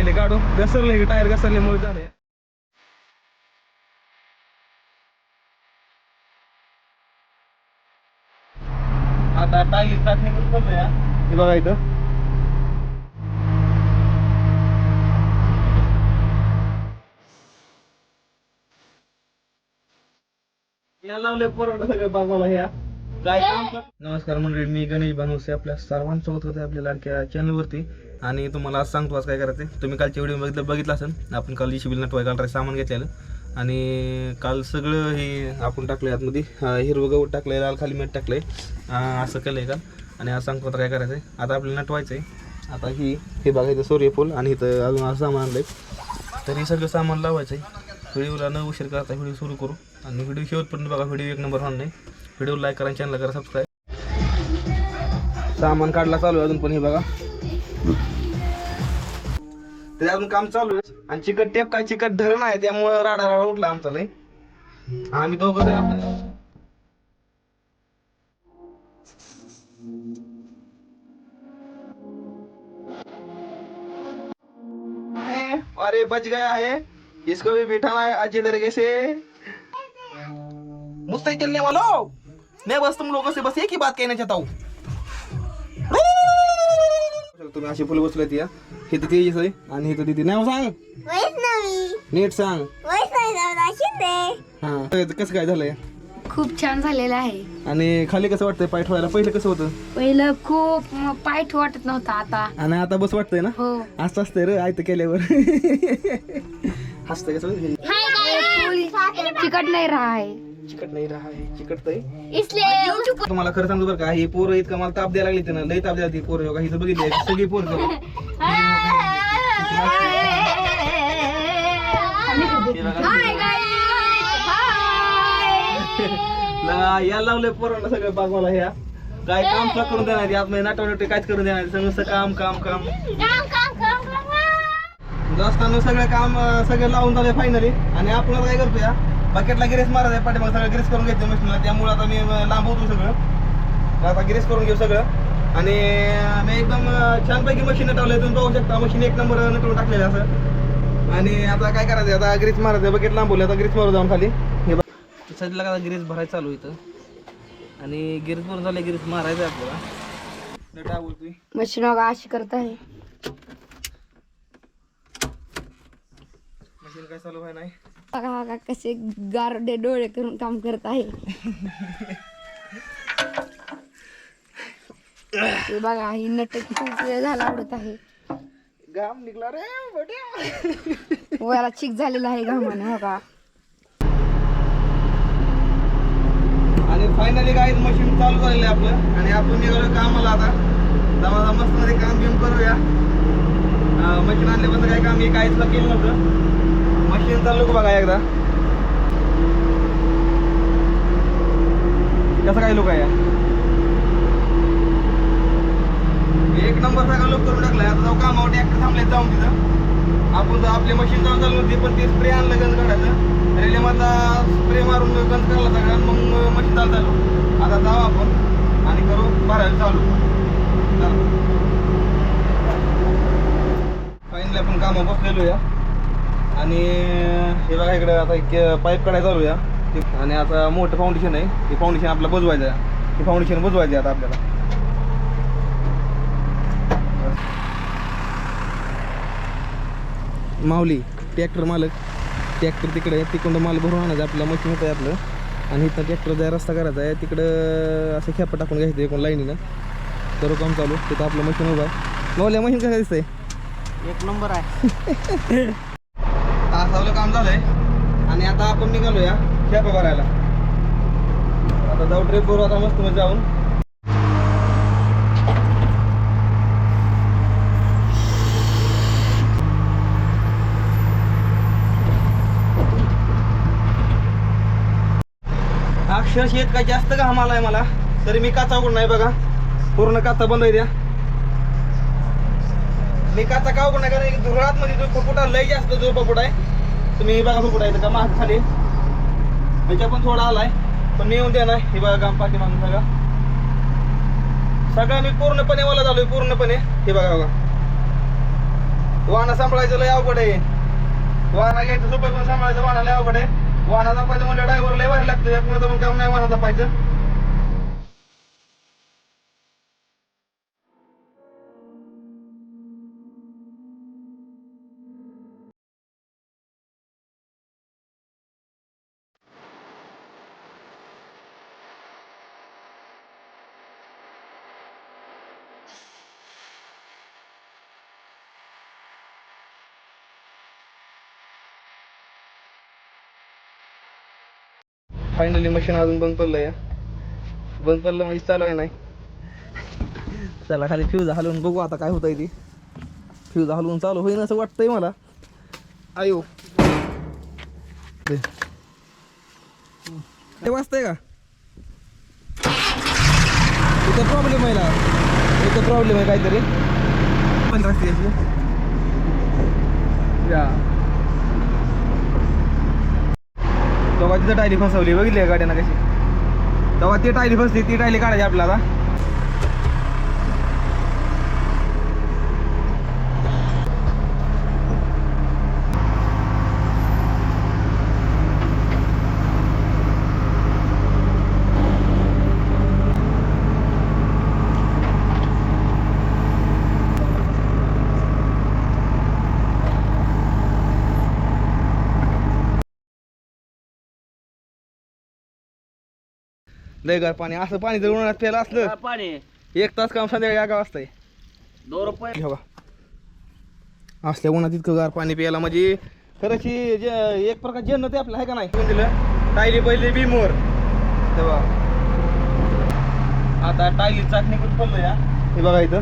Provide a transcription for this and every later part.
राहिले काढून घसरले टायर घसरल्यामुळे झाले. आता टायर टाकणे करून या हे बघा इथं. या लावले परवडत सगळं बाबाला ह्या? नमस्कार मंडळी मी गणेश भानुसे आपल्या सर्वांसोबत होते आपल्या लाडक्या चॅनलवरती आणि तुम्हाला आज सांगतो आज काय करायचं तुम्ही कालच्या व्हिडिओ बघितलं बघितलं असेल आपण काल इशिबिल नटवाय काल सामान घेतलेलं. आणि काल सगळं हे आपण टाकलं आतमध्ये. हिरवं गवत टाकलंय लाल खाली मीठ टाकलंय. आहे असं केलंय काल. आणि आज सांगतो काय करायचं आहे आता आपल्याला नटवायचं आहे आता ही हे बघायचं सूर्यफूल आणि इथं अजून असं सामान आणलंय. तर हे सगळं सामान लावायचं आहे व्हिडिओला न उशीर करता व्हिडिओ सुरू करू. आणि व्हिडिओ शेवटपर्यंत बघा व्हिडिओ एक नंबर होणार नाही. व्हिडिओ लाईक करा चॅनल करा सबस्क्राईब सामान काढला चालू आहे अजून पण हे बघा. ते अजून काम चालू आहे. आणि चिकट टेप काय चिकट धरण आहे त्यामुळे राडा राडा उठला आमचा लय. आम्ही दोघं अरे बच गया है. इसको भी बिठाना है अच्छी तरीके से. मुझसे चलने वालों हो? मैं बस तुम लोगों से बस एक ही बात कहना चाहता हूँ। तुम्ही अशी फुलं बसले या. हे तर आहे आणि हे तर तिथे नाव सांग. नीट सांग. हा. तर कसं काय झालंय? खूप छान झालेलं आहे. आणि खाली कसं वाटतंय पाय ठेवायला? पहिलं कसं होतं? पहिलं खूप म- पायठ वाटत नव्हता आता. आणि आता बस वाटतंय ना? हो. असं असतंय रे आयतं केल्यावर. हसतंय कसं? फुल चिकट नाही रहा है चिकट नाही राहा चिकटतंय इसलिए तुम्हाला खरं सांगतो बरं का ही पोरं इतकं मला ताप द्यायला लागली ना लई ताप द्यायला ती पोरं बघा हिचं बघितली सगळी पोरं ला- या लावले पोरांना सगळं बागवाला ह्या. काय काम सुद्धा करून देणार यात नाही नाटव नाटव काहीच करून देणार सगळं काम काम काम. असताना सगळं काम सगळं लावून झालंय फायनली आणि आपण काय करतो या बकेटला गिरेस मारत आहे पाठीमाग सगळं गिरेस करून घेतो मशीनला त्यामुळे आता मी अं, लांब होतो सगळं. आता गिरेस करून घेऊ सगळं. आणि मी एकदम छानपैकी मशीन नटवलंय तुम्ही पाहू शकता. मशीन एक नंबर नटवून टाकलेलं आहे असं. आणि आता काय करायचं आता गिरीस मारायचं बकेट लांबवलं आता गिरीस मारू जाऊन खाली. हे बघ. सध्याला का गिरीस भरायचं चालू इथं. आणि गिरीस भरून झाले गिरीस मारायचं आहे आपल्याला काय बोलतोय मशीन बघा अशी करत आहे. मशीन काय चालू आहे नाही? बघा बघा कसे गारडे डोळे करून काम करत आहे बघा ही नट खूप वेळ झाला आवडत आहे घाम निघला रे बड्या वयाला चिक झालेला आहे घामाने हो का आणि फायनली काय मशीन चालू झालेलं आहे आपलं आणि आपण निघालो कामाला आता जावा मस्त मध्ये काम बिम करूया मशीन आणल्यापासून काय काम हे काहीच केलं नव्हतं मशीन चालू का बघा एकदा. कसं काय लोक आहे एक नंबर सगळा लोक करून टाकलाय. आता जाऊ कामावर ट्रॅक्टर थांबले जाऊन तिथं. आपण जर आपली मशीन जाऊन चालू होती पण ते स्प्रे आणलं गंज काढायचं. रेल्वे मधला स्प्रे मारून गंज काढला सगळा मग मशीन चालू चालू. आता जाऊ आपण आणि करू भरायला चालू. फाईनला आपण कामा बसलेलो या. आणि हे बघा इकडे आता एक पाईप काढायला चालू या आणि आता मोठं फाउंडेशन आहे. ते फाउंडेशन आपल्याला बुजवायचं आहे. ते फाउंडेशन बुजवायचं आहे आता आपल्याला. माऊली ट्रॅक्टर मालक. ट्रॅक्टर तिकडे आहे. तिकडं माल भरून आणायचं आपलं मशीन होतं आहे आपलं. आणि इथं ट्रॅक्टरचा रस्ता करायचा आहे. तिकडं असं खेपा टाकून घ्यायचं एकूण लाईनीनं. तर काम चालू. तिथं आपलं मशीन उभं आहे. माऊल्या मशीन कसं दिसतंय? एक नंबर आहे. असं काम झालंय. आणि आता आपण निघालो या भरायला. आता जाऊ ट्रिप करू आता मस्त मध्ये जाऊन अक्षरश येत काय जास्त घाम आलाय मला. तरी मी काचा उघड नाही बघा. पूर्ण काचा बंद आहे द्या मी काचा का उघड नाही कारण धुरात मध्ये जो पपुटा लय जास्त जो पपुटा आहे तुम्ही हे बघा पपुटा आहे का माग खाली. त्याच्या पण थोडा आलाय. पण मी येऊन देणार. ना हे बघा काम पाठी मागून सगळा. सगळा मी पूर्णपणे मला झालोय पूर्णपणे. हे बघा बघा. वाहन सांभाळायचं लय अवघड आहे. वाहना घ्यायचं सोबत पण सांभाळायचं वाहना लय अवघड आहे. वाहना जपायचं म्हणजे ड्रायव्हर लय वाईट लागतं. यापुढे तर मग काम नाही वाहना जपायचं. फायनली मशीन अजून बंद पडलं या बंद पडलं म्हणजे चालू आहे नाही. चला खाली फ्यूज हलवून बघू आता काय होतंय ती. फ्यूज हलवून चालू होईन असं वाटतंय मला. आयो. ते वाजतंय का? इथं प्रॉब्लेम आहे ना. इथं प्रॉब्लेम आहे काहीतरी. पण या. तेव्हा तिथं टायली फसवली. बघितली का गाड्यांना कशी? तेव्हा ती टायली फसली ती टायली काढायची आपल्याला लय गार पाणी. असं पाणी जर उन्हाळ्यात प्यायला असलं पाणी. एक तास काम संध्याकाळी आगा वाजताय. दोन रुपये. घ्यावा असल्या उन्हात इतकं गार पाणी प्यायला म्हणजे खरंच ही जे एक प्रकार जन्नत आहे आपलं आहे का नाही? कोण दिलं? टायली पहिले बीमवर तेव्हा आता टायली चाकणी पण पडलं या हे बघा इथं.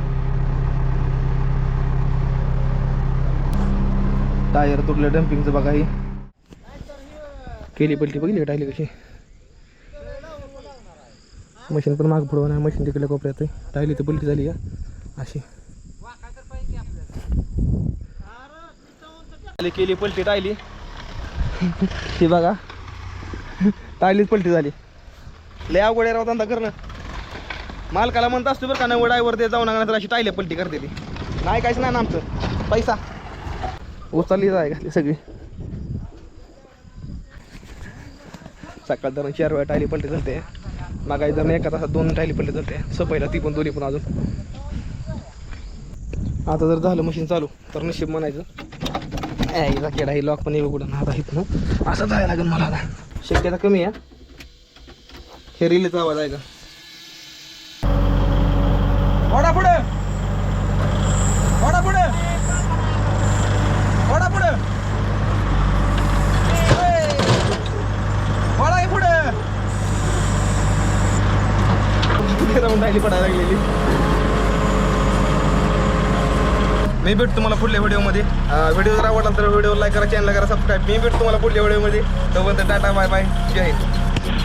टायर तुटलं डम्पिंगचं बघा ही. केली पलटी बघितली टायली कशी? मशीन पण माग पुढं नाही मशीन तिकडल्या कोपऱ्यात राहिली टायली तर पलटी झाली का? अशी. केली पलटी टायली ती बघा. टायलीच पलटी झाली. लय अवघड आहे राव धंदा करणं. मालकाला म्हणत असतो बरं का नव्वद ड्रायव्हर ते जाऊन तर अशी टायली पलटी करते ती. नाही काहीच नाही ना आमचं. पैसा. उचलली जाय घातली सगळी. सकाळ धरून चार वेळा टायली पलटी जाते मागाई जर एका तासात दोन टायली तर झालते सपायला ती पण दोन्ही पण अजून. आता जर झालं मशीन चालू तर नशीब म्हणायचं. यायचा केडा ही लॉक पण येऊ कुठं? आता इथनं असं जायला लागेल मला आता. शक्यता कमी आहे हे. रिलेचा आवाज आहे का? पुढे वडा पुढे वडा पुढे वडा पुढे राहून राहिली पडायला लागलेली. मी भेट तुम्हाला पुढल्या व्हिडिओमध्ये. व्हिडिओ जर आवडला तर व्हिडिओ लाईक करा चॅनल करा सबस्क्राईब मी भेट तुम्हाला पुढल्या व्हिडिओमध्ये. तोपर्यंत टाटा बाय बाय जय हिंद.